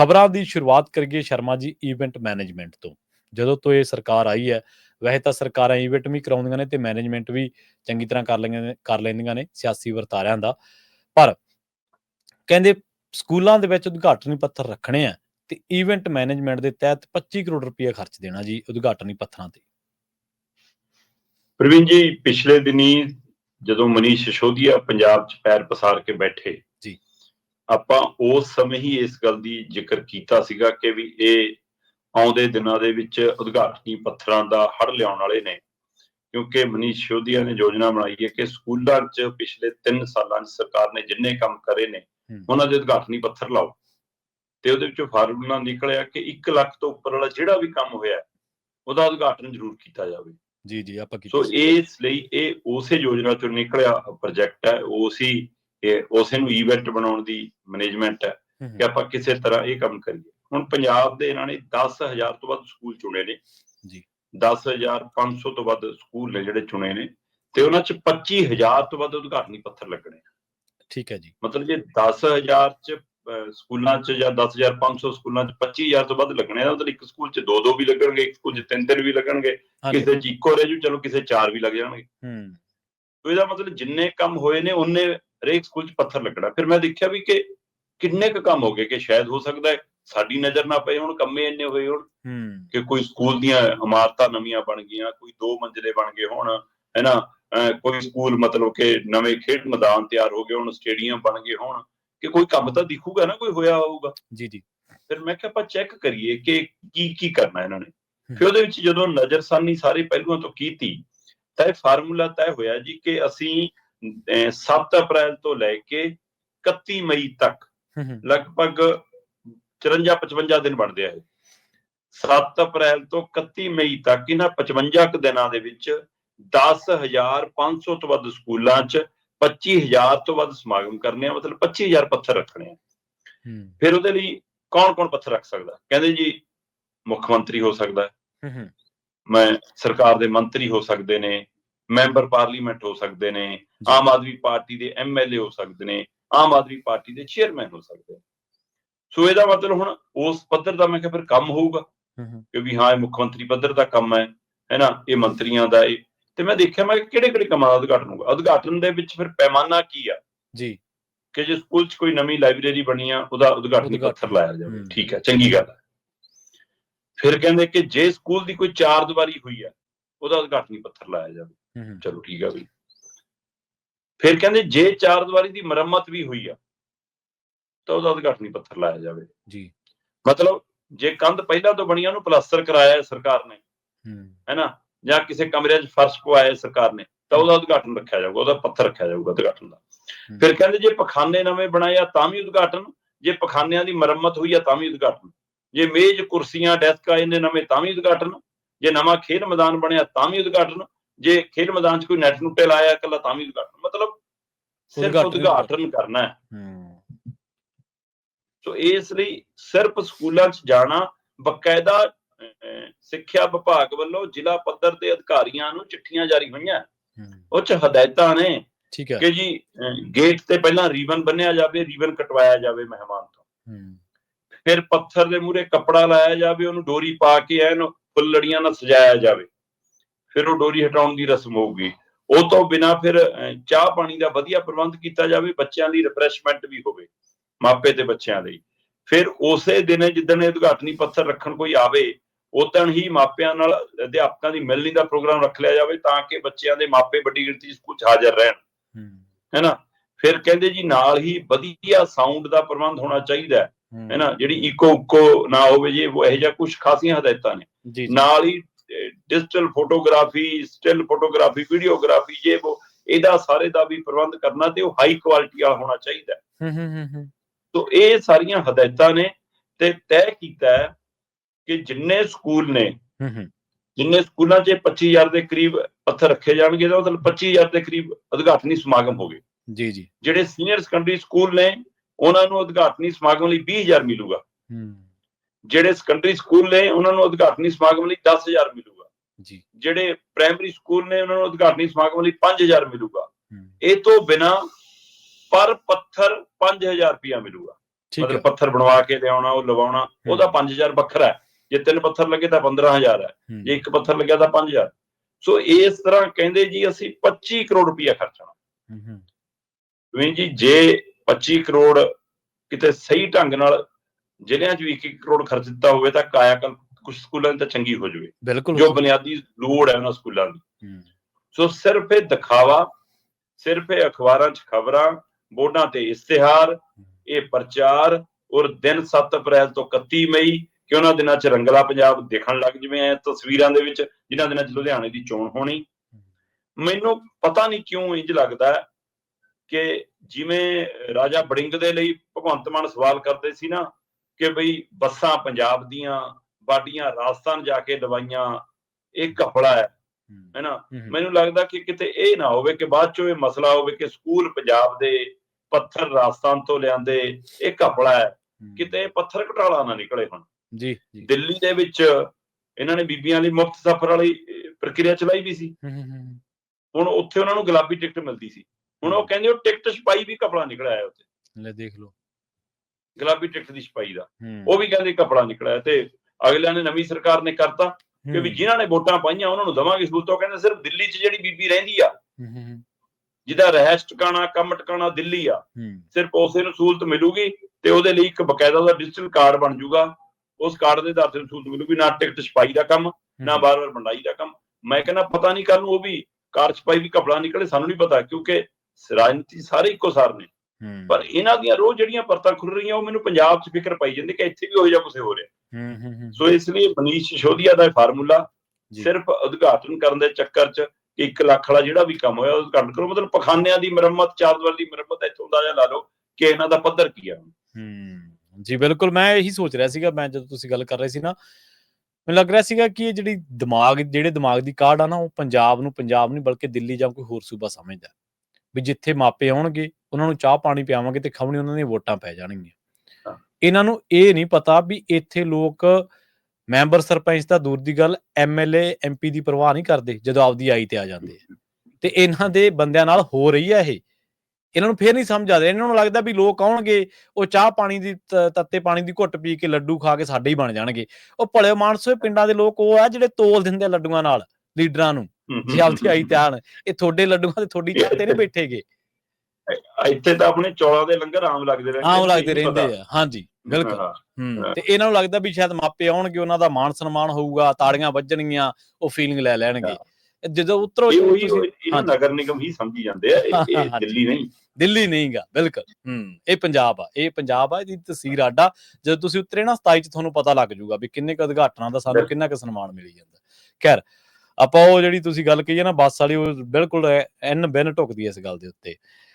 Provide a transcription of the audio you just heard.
ਖਬਰਾਂ ਦੀ ਸ਼ੁਰੂਆਤ ਕਰੀਏ ਸ਼ਰਮਾ ਜੀ ਇਵੈਂਟ ਮੈਨੇਜਮੈਂਟ ਤੋਂ। ਜਦੋਂ ਤੋਂ ਇਹ ਸਰਕਾਰ ਆਈ ਹੈ, ਵੈਸੇ ਤਾਂ ਸਰਕਾਰਾਂ ਇਵੈਂਟ ਵੀ ਕਰਾਉਂਦੀਆਂ ਨੇ ਤੇ ਮੈਨੇਜਮੈਂਟ ਵੀ ਚੰਗੀ ਤਰ੍ਹਾਂ ਕਰ ਲੈਂਦੀਆਂ ਕਰ ਲੈਂਦੀਆਂ ਨੇ ਸਿਆਸੀ ਵਰਤਾਰਿਆਂ ਦਾ। ਪਰ ਕਹਿੰਦੇ ਸਕੂਲਾਂ ਦੇ ਵਿੱਚ ਉਦਘਾਟਨੀ ਪੱਥਰ ਰੱਖਣੇ ਆ ਤੇ ਇਵੈਂਟ ਮੈਨੇਜਮੈਂਟ ਦੇ ਤਹਿਤ 25 ਕਰੋੜ ਰੁਪਏ ਖਰਚ ਦੇਣਾ ਜੀ ਉਦਘਾਟਨੀ ਪੱਥਰਾਂ ਤੇ। ਪ੍ਰਵੀਨ ਜੀ, ਪਿਛਲੇ ਦਿਨੀ ਜਦੋਂ ਮਨੀਸ਼ ਸਿਸੋਦੀਆ ਪੰਜਾਬ 'ਚ ਪੈਰ ਪਸਾਰ ਕੇ ਬੈਠੇ ਆਪਾਂ ਉਸ ਸਮੇਂ ਹੀ ਇਸ ਗੱਲ ਦੀ ਜ਼ਿਕਰ ਕੀਤਾ ਸੀਗਾ ਕਿ ਵੀ ਇਹ ਆਉਂਦੇ ਦਿਨਾਂ ਦੇ ਵਿੱਚ ਉਦਘਾਟਨੀ ਪੱਥਰਾਂ ਦਾ ਹੜ ਲਿਆਉਣ ਵਾਲੇ ਨੇ। ਕਿਉਂਕਿ ਮਨੀਸ਼ ਸਿਸੋਦੀਆ ਨੇ ਯੋਜਨਾ ਬਣਾਈ ਹੈ ਕਿ ਸਕੂਲਾਂ 'ਚ ਪਿਛਲੇ 3 ਸਾਲਾਂ 'ਚ ਸਰਕਾਰ ਨੇ ਜਿੰਨੇ ਕੰਮ ਕਰੇ ਨੇ। ਉਹਨਾਂ ਦੇ ਉਦਘਾਟਨੀ ਪੱਥਰ ਲਾਓ। ਤੇ ਉਹਦੇ ਵਿੱਚੋਂ ਫਾਰਮੂਲਾ ਨਿਕਲਿਆ ਕਿ 1 ਲੱਖ ਤੋਂ ਉੱਪਰ ਵਾਲਾ ਜਿਹੜਾ ਵੀ ਕੰਮ ਹੋਇਆ ਉਹਦਾ ਉਦਘਾਟਨ ਜ਼ਰੂਰ ਕੀਤਾ ਜਾਵੇ। ਜੀ ਜੀ ਆਪਾਂ ਸੋ ਕੀਤੀ ਇਸ ਲਈ ਇਹ ਉਸੇ ਯੋਜਨਾ ਚੋਂ ਨਿਕਲਿਆ ਪ੍ਰੋਜੈਕਟ ਹੈ ਉਸੇ ਇਹ ਉਸੇ ਨੂੰ ਇਵੈਂਟ ਬਣਾਉਣ ਦੀ ਮੈਨੇਜਮੈਂਟ ਹੈ ਕਿ ਆਪਾਂ ਕਿਸੇ ਤਰ੍ਹਾਂ ਇਹ ਕੰਮ ਕਰੀਏ। ਹੁਣ ਪੰਜਾਬ ਦੇ ਇਹਨਾਂ ਨੇ 10000 ਤੋਂ ਵੱਧ ਸਕੂਲ ਚੁਣੇ ਨੇ। ਜੀ। 10500 ਤੋਂ ਵੱਧ ਸਕੂਲ ਨੇ ਜਿਹੜੇ ਚੁਣੇ ਨੇ ਤੇ ਉਹਨਾਂ ਚ 25000 ਤੋਂ ਵੱਧ ਉਦਘਾਟਨੀ ਪੱਥਰ ਲੱਗਣੇ ਆ। ਠੀਕ ਹੈ ਜੀ। ਮਤਲਬ ਜੇ 10000 ਚ ਸਕੂਲਾਂ ਚ ਜਾਂ 10500 ਸਕੂਲਾਂ ਚ 25000 ਤੋਂ ਵੱਧ ਲੱਗਣੇ ਆ ਮਤਲਬ ਇੱਕ ਸਕੂਲ ਚ ਦੋ ਦੋ ਵੀ ਲੱਗਣਗੇ ਇੱਕ ਸਕੂਲ ਚ ਤਿੰਨ ਤਿੰਨ ਵੀ ਲੱਗਣਗੇ ਕਿਸੇ ਚ ਇੱਕੋ ਰਹਿ ਜੂ ਚਲੋ ਕਿਸੇ ਚਾਰ ਵੀ ਲੱਗ ਜਾਣਗੇ। ਹੂੰ। ਤੋ ਇਹਦਾ ਮਤਲਬ ਜਿੰਨੇ ਕੰਮ ਹੋਏ ਨੇ ਉਹਨੇ ਹਰੇਕ ਸਕੂਲ 'ਚ ਪੱਥਰ ਲੱਗਣਾ। ਫਿਰ ਮੈਂ ਦੇਖਿਆ ਵੀ ਕਿ ਕਿੰਨੇ ਕੁ ਕੰਮ ਹੋ ਗਏ ਕਿ ਸ਼ਾਇਦ ਹੋ ਸਕਦਾ ਹੈ। ਸਾਡੀ ਨਜ਼ਰ ਨਾ ਪਏ ਹੁਣ ਕੰਮੇ ਇੰਨੇ ਹੋਏ ਹੋਣ ਕਿ ਕੋਈ ਸਕੂਲ ਦੀਆਂ ਇਮਾਰਤਾਂ ਨਵੀਆਂ ਬਣ ਗਈਆਂ ਕੋਈ ਦੋ ਮੰਜ਼ਲੇ ਬਣ ਗਏ ਹੁਣ ਹੈਨਾ? ਕੋਈ ਸਕੂਲ ਮਤਲਬ ਕਿ ਨਵੇਂ ਖੇਡ ਮੈਦਾਨ ਤਿਆਰ ਹੋ ਗਏ ਹੁਣ ਸਟੇਡੀਅਮ ਬਣ ਗਏ ਹੁਣ ਕਿ ਕੋਈ ਕੰਮ ਤਾਂ ਦਿਖੂਗਾ ਨਾ ਕੋਈ ਹੋਇਆ ਹੋਊਗਾ। ਜੀ ਜੀ। ਫਿਰ ਮੈਂ ਕਿਹਾ ਆਪਾਂ ਚੈੱਕ ਕਰੀਏ ਕਿ ਕੀ ਕੀ ਕਰਨਾ ਇਹਨਾਂ ਨੇ। ਫਿਰ ਉਹਦੇ ਵਿੱਚ ਜਦੋਂ ਨਜ਼ਰਸਾਨੀ ਸਾਰੇ ਪਹਿਲੂਆਂ ਤੋਂ ਕੀਤੀ ਤਾਂ ਇਹ ਫਾਰਮੂਲਾ ਤੈਅ ਹੋਇਆ ਜੀ ਕਿ ਅਸੀਂ 7 ਅਪ੍ਰੈਲ ਤੋਂ ਲੈ ਕੇ 31 ਮਈ ਤੱਕ ਲਗਭਗ 54 55 ਦਿਨ ਬਣਦੇ ਆ ਇਹ। 7 ਅਪ੍ਰੈਲ ਤੋਂ 31 ਮਈ ਤੱਕ ਇਹਨਾਂ 55 ਕੁ ਦਿਨਾਂ ਦੇ ਵਿੱਚ 10500 ਤੋਂ ਵੱਧ ਸਕੂਲਾਂ 'ਚ 25000 ਤੋਂ ਵੱਧ ਸਮਾਗਮ ਕਰਨੇ ਆ ਮਤਲਬ 25000 ਪੱਥਰ ਰੱਖਣੇ ਆ। ਫਿਰ ਉਹਦੇ ਲਈ ਕੌਣ ਕੌਣ ਪੱਥਰ ਰੱਖ ਸਕਦਾ? ਕਹਿੰਦੇ ਜੀ ਮੁੱਖ ਮੰਤਰੀ ਹੋ ਸਕਦਾ। ਮੈਂ ਸਰਕਾਰ ਦੇ ਮੰਤਰੀ ਹੋ ਸਕਦੇ ਨੇ ਮੈਂਬਰ ਪਾਰਲੀਮੈਂਟ ਹੋ ਸਕਦੇ ਨੇ ਆਮ ਆਦਮੀ ਪਾਰਟੀ ਦੇ ਐਮਐਲਏ ਹੋ ਸਕਦੇ ਨੇ ਆਮ ਆਦਮੀ ਪਾਰਟੀ ਦੇ ਚੇਅਰਮੈਨ ਹੋ ਸਕਦੇ ਨੇ। ਸੋ ਇਹਦਾ ਮਤਲਬ ਹੁਣ ਉਸ ਪੱਧਰ ਦਾ ਮੈਂ ਕਿਹਾ ਫਿਰ ਕੰਮ ਹੋਊਗਾ ਕਿ ਵੀ ਹਾਂ ਇਹ ਮੁੱਖ ਮੰਤਰੀ ਪੱਧਰ ਦਾ ਕੰਮ ਹੈ ਹੈਨਾ ਇਹ ਮੰਤਰੀਆਂ ਦਾ ਇਹ। ਤੇ ਮੈਂ ਦੇਖਿਆ ਮੈਂ ਕਿਹੜੇ ਕਿਹੜੇ ਕੰਮਾਂ ਦਾ ਉਦਘਾਟਨ ਹੋਊਗਾ? ਉਦਘਾਟਨ ਦੇ ਵਿੱਚ ਫਿਰ ਪੈਮਾਨਾ ਕੀ ਆ? ਜੀ। ਕਿ ਜੇ ਸਕੂਲ 'ਚ ਕੋਈ ਨਵੀਂ ਲਾਇਬ੍ਰੇਰੀ ਬਣੀ ਆ ਉਹਦਾ ਉਦਘਾਟਨੀ। ਪੱਥਰ ਲਾਇਆ ਜਾਵੇ। ਠੀਕ ਹੈ ਚੰਗੀ ਗੱਲ ਹੈ ਫਿਰ ਕਹਿੰਦੇ ਕਿ ਜੇ ਸਕੂਲ ਦੀ ਕੋਈ ਚਾਰ ਦੀਵਾਰੀ ਹੋਈ ਆ ਉਹਦਾ ਉਦਘਾਟਨੀ ਪੱਥਰ ਲਾਇਆ ਜਾਵੇ। ਚਲੋ ਠੀਕ ਆ ਵੀ ਫਿਰ ਕਹਿੰਦੇ ਜੇ ਚਾਰ ਦੀਵਾਰੀ ਦੀ ਮੁਰੰਮਤ ਵੀ ਹੋਈ ਆ ਤਾਂ ਉਹਦਾ ਉਦਘਾਟਨੀ ਪੱਥਰ ਲਾਇਆ ਜਾਵੇ। ਜੀ। ਮਤਲਬ ਜੇ ਕੰਧ ਪਹਿਲਾਂ ਤੋਂ ਬਣੀ ਉਹਨੂੰ ਪਲਾਸਟਰ ਕਰਾਇਆ ਹੈ ਸਰਕਾਰ ਨੇ ਹੂੰ ਹੈਨਾ? ਜਾਂ ਕਿਸੇ ਕਮਰੇ 'ਚ ਫਰਸ਼ ਪਵਾਇਆ ਸਰਕਾਰ ਨੇ ਤਾਂ ਉਹਦਾ ਉਦਘਾਟਨ ਰੱਖਿਆ ਜਾਊਗਾ ਉਹਦਾ ਪੱਥਰ ਰੱਖਿਆ ਜਾਊਗਾ ਉਦਘਾਟਨ ਦਾ। ਫਿਰ ਕਹਿੰਦੇ ਜੇ ਪਖਾਨੇ ਨਵੇਂ ਬਣਾਏ ਆ ਤਾਂ ਵੀ ਉਦਘਾਟਨ ਜੇ ਪਖਾਨਿਆਂ ਦੀ ਮੁਰੰਮਤ ਹੋਈ ਆ ਤਾਂ ਵੀ ਉਦਘਾਟਨ। ਜੇ ਮੇਜ਼ ਕੁਰਸੀਆਂ ਡੈਸਕ ਆਏ ਨੇ ਨਵੇਂ ਤਾਂ ਵੀ ਉਦਘਾਟਨ। ਜੇ ਨਵਾਂ ਖੇਡ ਮੈਦਾਨ ਬਣਿਆ ਤਾਂ ਵੀ ਉਦਘਾਟਨ। ਜੇ ਖੇਡ ਮੈਦਾਨ 'ਚ ਕੋਈ ਨੈਟ ਨੂਟੇ ਲਾਇਆ ਇਕੱਲਾ ਤਾਂ ਵੀ ਉਦਘਾਟਨ ਮਤਲਬ ਸਿਰਫ ਉਦਘਾਟਨ ਕਰਨਾ ਹੈ। ਹੂੰ। ਸੋ ਇਸ ਲਈ ਸਿਰਫ ਸਕੂਲਾਂ 'ਚ ਜਾਣਾ ਬਕਾਇਦਾ ਸਿੱਖਿਆ ਵਿਭਾਗ ਵੱਲੋਂ ਜ਼ਿਲ੍ਹਾ ਪੱਧਰ ਦੇ ਅਧਿਕਾਰੀਆਂ ਨੂੰ ਚਿੱਠੀਆਂ ਜਾਰੀ ਹੋਈਆਂ। ਉਹ 'ਚ ਹਦਾਇਤਾਂ ਨੇ ਠੀਕ ਹੈ। ਕਿ ਜੀ ਗੇਟ ਤੇ ਪਹਿਲਾਂ ਰੀਬਨ ਬੰਨਿਆ ਜਾਵੇ ਰੀਬਨ ਕਟਵਾਇਆ ਜਾਵੇ ਮਹਿਮਾਨ ਤੋਂ। ਹੂੰ। ਫਿਰ ਪੱਥਰ ਦੇ ਮੂਹਰੇ ਕੱਪੜਾ ਲਾਇਆ ਜਾਵੇ ਉਹਨੂੰ ਡੋਰੀ ਪਾ ਕੇ ਐਨ ਫੁੱਲੜੀਆਂ ਨਾਲ ਸਜਾਇਆ ਜਾਵੇ। ਫਿਰ ਉਹ ਡੋਰੀ ਹਟਾਉਣ ਦੀ ਰਸਮ ਹੋਊਗੀ। ਉਹ ਤੋਂ ਬਿਨਾ ਫਿਰ ਚਾਹ ਪਾਣੀ ਦਾ ਵਧੀਆ ਪ੍ਰਬੰਧ ਕੀਤਾ ਜਾਵੇ ਬੱਚਿਆਂ ਦੀ ਰਿਫਰੈਸ਼ਮੈਂਟ ਵੀ ਹੋਵੇ ਮਾਪੇ ਤੇ ਬੱਚਿਆਂ ਲਈ। ਫਿਰ ਉਸੇ ਦਿਨ ਜਿੱਦਣ ਇਹ ਉਦਘਾਟਨੀ ਪੱਥਰ ਰੱਖਣ ਕੋਈ ਆਵੇ ਉਦੋਂ ਹੀ ਮਾਪਿਆਂ ਨਾਲ ਅਧਿਆਪਕਾਂ ਦੀ ਮਿਲਣੀ ਦਾ ਪ੍ਰੋਗਰਾਮ ਰੱਖ ਲਿਆ ਜਾਵੇ ਤਾਂ ਕਿ ਬੱਚਿਆਂ ਦੇ ਮਾਪੇ ਵੱਡੀ ਗਿਣਤੀ ਸਕੂਲ 'ਚ ਹਾਜ਼ਰ ਰਹਿਣ। ਹੈਨਾ ਫਿਰ ਕਹਿੰਦੇ ਜੀ ਨਾਲ ਹੀ ਵਧੀਆ ਸਾਊਂਡ ਦਾ ਪ੍ਰਬੰਧ ਹੋਣਾ ਚਾਹੀਦਾ ਹੈ। ਹੈਨਾ ਜਿਹੜੀ ਇਕੋ ਉਕੋ ਨਾ ਹੋਵੇ ਜੀ ਉਹ ਇਹ ਜਿਹਾ ਕੁਝ ਖਾਸੀਆਂ ਹਦਾਇਤਾਂ ਨੇ। ਜੀ ਜੀ। ਨਾਲ ਹੀ digital photography still photography videography ਜੇ ਉਹ ਇਹਦਾ ਸਾਰੇ ਦਾ ਵੀ ਪ੍ਰਬੰਧ ਕਰਨਾ ਤੇ ਉਹ ਹਾਈ ਕੁਆਲਿਟੀ ਵਾਲਾ ਹੋਣਾ ਚਾਹੀਦਾ ਹੈ। ਹੂੰ ਹੂੰ ਤੋ ਇਹ ਸਾਰੀਆਂ ਹਦਾਇਤਾਂ ਨੇ ਤੇ ਤੈਅ ਕੀਤਾ ਕਿ ਜਿੰਨੇ ਸਕੂਲ ਨੇ ਹੂੰ ਹੂੰ। ਜਿੰਨੇ ਸਕੂਲਾਂ 'ਚ 25000 ਦੇ ਕਰੀਬ ਪੱਥਰ ਰੱਖੇ ਜਾਣਗੇ ਤਾਂ ਮਤਲਬ 25000 ਦੇ ਕਰੀਬ ਉਦਘਾਟਨੀ ਸਮਾਗਮ ਹੋਗੇ ਜੀ ਜੀ। ਜਿਹੜੇ ਸੀਨੀਅਰ ਸੈਕੰਡਰੀ ਸਕੂਲ ਨੇ ਉਹਨਾਂ ਨੂੰ ਉਦਘਾਟਨੀ ਸਮਾਗਮ ਲਈ 20000 ਮਿਲੂਗਾ। ਹੂੰ। ਜਿਹੜੇ ਸੈਕੰਡਰੀ ਸਕੂਲ ਨੇ ਉਹਨਾਂ ਨੂੰ ਉਦਘਾਟਨੀ ਸਮਾਗਮ ਲਈ 10000 ਮਿਲੂਗਾ। ਜੀ। ਜਿਹੜੇ ਪ੍ਰਾਇਮਰੀ ਸਕੂਲ ਨੇ ਉਹਨਾਂ ਨੂੰ ਉਦਘਾਟਨੀ ਸਮਾਗਮ ਲਈ 5000 ਮਿਲੂਗਾ। ਇਹ ਤੋਂ ਬਿਨਾ ਪਰ ਪੱਥਰ 5000 ਰੁਪਇਆ ਮਿਲੂਗਾ। ਮਤਲਬ ਪੱਥਰ ਬਣਵਾ ਕੇ ਲਿਆਉਣਾ ਉਹ ਲਵਾਉਣਾ ਉਹਦਾ 5000 ਵੱਖਰਾ ਹੈ। ਜੇ ਤਿੰਨ ਪੱਥਰ ਲੱਗੇ ਤਾਂ 15000 ਹੈ। ਜੇ ਇੱਕ ਪੱਥਰ ਲੱਗਿਆ ਤਾਂ 5000 ਸੋ ਇਸ ਤਰ੍ਹਾਂ ਕਹਿੰਦੇ ਜੀ ਅਸੀਂ 25 ਕਰੋੜ ਰੁਪਇਆ ਖਰਚਣਾ ਹੂੰ, ਜੀ ਜੇ 25 ਕਰੋੜ ਕਿਤੇ ਸਹੀ ਢੰਗ ਨਾਲ ਜ਼ਿਲ੍ਹਿਆਂ 'ਚ ਵੀ 1 ਕਰੋੜ ਖਰਚ ਦਿੱਤਾ ਹੋਵੇ ਤਾਂ ਕਾਇਆਕਲ ਕੁਝ ਸਕੂਲਾਂ 'ਚ ਤਾਂ ਚੰਗੀ ਹੋ ਜਾਵੇ। ਜੋ ਬੁਨਿਆਦੀ ਲੋੜ ਹੈ ਉਹਨਾਂ ਸਕੂਲਾਂ ਦੀ। ਸੋ ਸਿਰਫ ਇਹ ਦਿਖਾਵਾ ਸਿਰਫ ਇਹ ਅਖਬਾਰਾਂ 'ਚ ਖਬਰਾਂ ਬੋਰਡਾਂ ਤੇ ਇਸ਼ਤਿਹਾਰ ਇਹ ਪ੍ਰਚਾਰ ਔਰ ਦਿਨ 7 ਅਪ੍ਰੈਲ ਤੋਂ 31 ਮਈ ਕਿ ਉਹਨਾਂ ਦਿਨਾਂ 'ਚ ਰੰਗਲਾ ਪੰਜਾਬ ਦੇਖਣ ਲੱਗ ਜਿਵੇਂ ਐ ਤਸਵੀਰਾਂ ਦੇ ਵਿੱਚ ਜਿਨ੍ਹਾਂ ਦਿਨਾਂ 'ਚ ਲੁਧਿਆਣੇ ਦੀ ਚੋਣ ਹੋਣੀ। ਮੈਨੂੰ ਪਤਾ ਨਹੀਂ ਕਿਉਂ ਇੰਜ ਲੱਗਦਾ ਕਿ ਜਿਵੇਂ ਰਾਜਾ ਬੜਿੰਗ ਦੇ ਲਈ ਭਗਵੰਤ ਮਾਨ ਸਵਾਲ ਕਰਦੇ ਸੀ ਨਾ ਕਿ ਬਈ ਬੱਸਾਂ ਪੰਜਾਬ ਦੀਆਂ ਬਾਡੀਆਂ ਰਾਜਸਥਾਨ ਜਾ ਕੇ ਲਵਾਈਆਂ ਇਹ ਘਪਲਾ ਹੈ ਹੈਨਾ? ਮੈਨੂੰ ਲੱਗਦਾ ਕਿ ਕਿਤੇ ਇਹ ਨਾ ਹੋਵੇ ਕਿ ਬਾਅਦ ਚੋਂ ਇਹ ਮਸਲਾ ਹੋਵੇ ਕਿ ਸਕੂਲ ਪੰਜਾਬ ਦੇ ਪੱਥਰ ਰਾਜਸਥਾਨ ਤੋਂ ਲਿਆਂਦੇ ਇਹ ਘਪਲਾ ਹੈ। ਕਿਤੇ ਪੱਥਰ ਘਟਾਲਾ ਨਾ ਨਿਕਲੇ ਹੁਣ। ਜੀ ਜੀ। ਦਿੱਲੀ ਦੇ ਵਿੱਚ ਇਹਨਾਂ ਨੇ ਬੀਬੀਆਂ ਲਈ ਮੁਫਤ ਸਫ਼ਰ ਵਾਲੀ ਪ੍ਰਕਿਰਿਆ ਚਲਾਈ ਵੀ ਸੀ। ਹੁਣ ਉੱਥੇ ਉਹਨਾਂ ਨੂੰ ਗੁਲਾਬੀ ਟਿਕਟ ਮਿਲਦੀ ਸੀ। ਹੁਣ ਉਹ ਕਹਿੰਦੇ ਉਹ ਟਿਕਟ ਛਪਾਈ ਵੀ ਕਪੜਾ ਨਿਕਲਿਆ ਹੈ ਉੱਥੇ। ਲੈ ਦੇਖ ਲਓ। ਗੁਲਾਬੀ ਟਿਕਟ ਦੀ ਛਪਾਈ ਦਾ। ਉਹ ਵੀ ਕਹਿੰਦੇ ਕਪੜਾ ਨਿਕਲਿਆ ਤੇ ਅਗਲਿਆਂ ਨੇ ਨਵੀਂ ਸਰਕਾਰ ਨੇ ਕਰਤਾ ਕਿ ਵੀ ਜਿਨ੍ਹਾਂ ਨੇ ਵੋਟਾਂ ਪਾਈਆਂ ਉਹਨਾਂ ਨੂੰ ਦਵਾਂਗੇ ਸਹੂਲਤਾਂ। ਉਹ ਕਹਿੰਦੇ ਸਿਰਫ ਦਿੱਲੀ 'ਚ ਜਿਹੜੀ ਬੀਬੀ ਰਹਿੰਦੀ ਆ ਜਿਹਦਾ ਰਹਿਸ਼ ਟਿਕਾਣਾ ਕੰਮ ਟਿਕਾਣਾ ਦਿੱਲੀ ਆ ਸਿਰਫ ਉਸੇ ਨੂੰ ਸਹੂਲਤ ਮਿਲੂਗੀ ਤੇ ਉਹਦੇ ਲਈ ਇੱਕ ਬਕਾਇਦਾ ਉਹਦਾ ਡਿਜੀਟਲ ਕਾਰਡ ਬਣ ਜਾਊਗਾ ਉਸ ਕਾਰਡ ਦੇ ਆਧਾਰ ਤੇ ਸਹੂਲਤ ਮਿਲੂਗੀ। ਨਾ ਟਿਕਟ ਛਪਾਈ ਦਾ ਕੰਮ ਨਾ ਬਾਰ-ਬਾਰ ਵੰਡਾਈ ਦਾ ਕੰਮ। ਮੈਂ ਕਹਿੰਦਾ ਪਤਾ ਨਹੀਂ ਕੱਲ ਨੂੰ ਉਹ ਵੀ ਕਾਰ ਛਪਾਈ ਵੀ ਕਪੜਾ ਨਿਕਲੇ ਸਾਨੂੰ ਨਹੀਂ ਪਤਾ ਕਿਉਂਕਿ ਰਾਜਨੀਤੀ ਸਾਰੇ ਇੱਕੋ ਸਾਰ ਨੇ। ਪਰ ਇਹਨਾਂ ਦੀਆਂ ਰੋਜ਼ ਜਿਹੜੀਆਂ ਪਰਤਾਂ ਖੁੱਲ ਰਹੀਆਂ ਉਹ ਮੈਨੂੰ ਪੰਜਾਬ 'ਚ ਫਿਕਰ ਪਾਈ ਜਾਂਦੀ ਕਿ ਇੱਥੇ ਵੀ ਉਹੋ ਜਿਹਾ ਕੁਝ ਹੋ ਰਿਹਾ। ਹੂੰ, ਹੂੰ, ਹੂੰ, ਸੋ ਇਸ ਲਈ ਮਨੀਸ਼ ਸਿਸੋਦੀਆ ਦਾ ਫਾਰਮੂਲਾ ਜੀ। ਸਿਰਫ ਉਦਘਾਟਨ ਕਰਨ ਦੇ ਚੱਕਰ 'ਚ ਕਿ 1 ਲੱਖ ਵਾਲਾ ਜਿਹੜਾ ਵੀ ਕੰਮ ਹੋਇਆ ਉਹ ਉਦਘਾਟਨ ਕਰੋ। ਮਤਲਬ ਪਖਾਨਿਆਂ ਦੀ ਮੁਰੰਮਤ ਚਾਰਦਵਾਰ ਦੀ ਮੁਰੰਮਤ ਇੱਥੋਂ ਅੰਦਾਜ਼ਾ ਲਾ ਲਓ ਕਿ ਇਹਨਾਂ ਦਾ ਪੱਧਰ ਕੀ ਆ। ਹੂੰ। ਜੀ ਬਿਲਕੁਲ। ਮੈਂ ਇਹੀ ਸੋਚ ਰਿਹਾ ਸੀਗਾ ਮੈਂ ਜਦੋਂ ਤੁਸੀਂ ਗੱਲ ਕਰ ਰਹੇ ਸੀ ਨਾ ਮੈਨੂੰ ਲੱਗ ਰਿਹਾ ਸੀਗਾ ਕਿ ਇਹ ਜਿਹੜੀ ਦਿਮਾਗ ਜਿਹੜੇ ਦਿਮਾਗ ਦੀ ਕਾਢ ਆ ਨਾ ਉਹ ਪੰਜਾਬ ਨੂੰ ਪੰਜਾਬ ਨਹੀਂ ਬਲਕਿ ਦਿੱਲੀ ਜਾਂ ਕੋਈ ਹੋਰ ਸੂਬਾ ਸਮਝਦਾ। ਵੀ ਜਿੱਥੇ ਮਾਪੇ ਆਉਣਗੇ ਉਹਨਾਂ ਨੂੰ ਚਾਹ ਪਾਣੀ ਪਿਆਵਾਂਗੇ ਤੇ ਖਵਣੀ ਉਹਨਾਂ ਦੀਆਂ ਵੋਟਾਂ ਪੈ ਜਾਣਗੀਆਂ। ਇਹਨਾਂ ਨੂੰ ਇਹ ਨਹੀਂ ਪਤਾ ਵੀ ਇੱਥੇ ਲੋਕ ਮੈਂਬਰ ਸਰਪੰਚ ਤਾਂ ਦੂਰ ਦੀ ਗੱਲ ਐਮਐਲਏ ਐਮਪੀ ਦੀ ਪਰਵਾਹ ਨਹੀਂ ਕਰਦੇ ਜਦੋਂ ਆਪਦੀ ਆਈ ਤੇ ਆ ਜਾਂਦੇ ਤੇ ਇਹਨਾਂ ਦੇ ਬੰਦਿਆਂ ਨਾਲ ਹੋ ਰਹੀ ਹੈ ਇਹ। ਇਹਨਾਂ ਨੂੰ ਫੇਰ ਨਹੀਂ ਸਮਝ ਆਦੇ ਇਹਨਾਂ ਨੂੰ ਲੱਗਦਾ ਵੀ ਲੋਕ ਆਉਣਗੇ ਉਹ ਚਾਹ ਪਾਣੀ ਦੀ ਤੱਤੇ ਪਾਣੀ ਦੀ ਘੁੱਟ ਪੀ ਕੇ ਲੱਡੂ ਖਾ ਕੇ ਸਾਡੇ ਹੀ ਬਣ ਜਾਣਗੇ। ਉਹ ਭਲੇ ਮਾਨਸੋ ਪਿੰਡਾਂ ਦੇ ਲੋਕ ਉਹ ਆ ਜਿਹੜੇ ਤੋਲ ਦਿੰਦੇ ਆ ਲੱਡੂਆਂ ਨਾਲ ਲੀਡਰਾਂ ਨੂੰ। ਜੇ ਆਪਦੀ ਆਈ ਤੇ ਆਣ ਇਹ ਤੁਹਾਡੇ ਲੱਡੂਆਂ ਤੇ ਤੁਹਾਡੀ ਚਾਹ ਤੇ ਨਹੀਂ ਬੈਠੇਗੇ। ਇੱਥੇ ਤਾਂ ਆਪਣੇ ਚੌਲਾਂ ਦੇ ਲੰਗਰ ਆਮ ਲੱਗਦੇ ਰਹਿੰਦੇ ਆਮ ਲੱਗਦੇ। ਰਹਿੰਦੇ ਆ ਹਾਂਜੀ ਬਿਲਕੁਲ ਹਾਂ। ਤੇ ਇਹਨਾਂ ਨੂੰ ਲੱਗਦਾ ਵੀ ਸ਼ਾਇਦ ਮਾਪੇ ਆਉਣਗੇ ਉਹਨਾਂ ਦਾ ਮਾਣ ਸਨਮਾਨ ਹੋਊਗਾ ਤਾੜੀਆਂ ਵੱਜਣਗੀਆਂ ਉਹ ਫੀਲਿੰਗ ਲੈ ਲੈਣਗੇ ਜਦੋਂ ਉਤਰੋ ਇਹ। ਨਗਰ ਨਿਗਮ ਹੀ ਸਮਝੀ ਜਾਂਦੇ ਆ ਇਹ-। ਦਿੱਲੀ ਨਹੀਂ ਦਿੱਲੀ ਨਹੀਂਗਾ ਬਿਲਕੁਲ ਹੂੰ ਇਹ ਪੰਜਾਬ ਆ ਇਹ ਪੰਜਾਬ ਆ ਇਹਦੀ ਤਸਵੀਰ ਆਡਾ ਜਦੋਂ ਤੁਸੀਂ ਉਤਰੇ ਨਾ 27 ਚ ਤੁਹਾਨੂੰ ਪਤਾ ਲੱਗ ਜਾਊਗਾ ਵੀ ਕਿੰਨੇ ਕੁ ਉਦਘਾਟਨਾਂ ਦਾ ਸਾਨੂੰ। ਕਿੰਨਾ ਕੁ ਸਨਮਾਨ ਮਿਲੀ ਜਾਂਦਾ ਖੈਰ ਆਪਾਂ ਉਹ ਜਿਹੜੀ ਤੁਸੀਂ ਗੱਲ ਕਹੀ ਹੈ ਨਾ ਬੱਸ ਵਾਲੀ ਉਹ ਬਿਲਕੁਲ ਐਨ ਬਿਨ ਢੁਕਦੀ ਹੈ ਇਸ ਗੱਲ ਦੇ ਉੱਤੇ